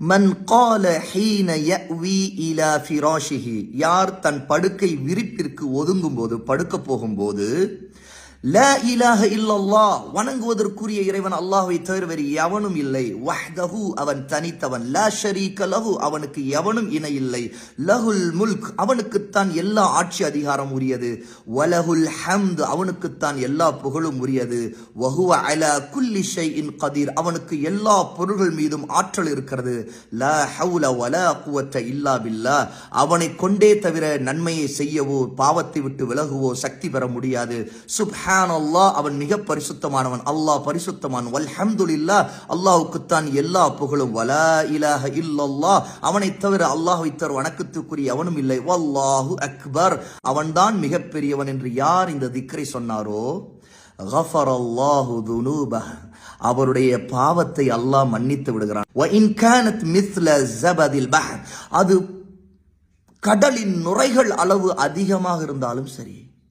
மன் கால ஹீன யவி இலா ஃபிராஷிஹி யார் தன் படுக்கை விரிப்பிற்கு ஒதுங்கும் போது படுக்க போகும்போது ல இலாக இல்லல்லா வணங்குவதற்குரிய இறைவன் அல்லாஹை தவிர வேறு எவனும் இல்லை. வஹ்தஹு அவன் தனித்தவன். ல ஷரீக லஹு அவனுக்கு எவனும் இணை இல்லை. லஹுல் முல்க் அவனுக்குத்தான் எல்லா ஆட்சி அதிகாரம் உரியது. வலஹுல் ஹம்து அவனுக்குத்தான் எல்லா புகழும் உரியது. வஹுவ அல குல்லி ஷைஇன் கதீர் அவனுக்கு எல்லா பொருள்கள் மீதும் ஆற்றல் இருக்கிறது. ல ஹவுல வல குவற்ற இல்லா பில்லா. அவனை கொண்டே தவிர நன்மையை செய்யவோ பாவத்தை விட்டு விலகுவோ சக்தி பெற முடியாது. சுபஹான் அல்லாஹ் அவன் மிக பரிசுத்தமானவன். அல்லாஹ் பரிசுத்தமான். வல்ஹம்துல்லா அல்லாஹுக்குத்தான் எல்லா புகழும். வலா இலாக இல்லல்லா அவனை தவிர அல்லாஹை தவிர வணக்கத்துக்குரிய அவனும் இல்லை. வல்லாஹு அக்பர். அவன்தான் மிகப்பெரியவன் என்று யார் இந்த திக்கரை சொன்னாரோ? கஃபர் அல்லாஹு துனூபஹ். அவருடைய பாவத்தை அல்லாஹ் மன்னித்து விடுகிறான். அது கடலின் நுரைகள் அளவு அதிகமாக இருந்தாலும் சரி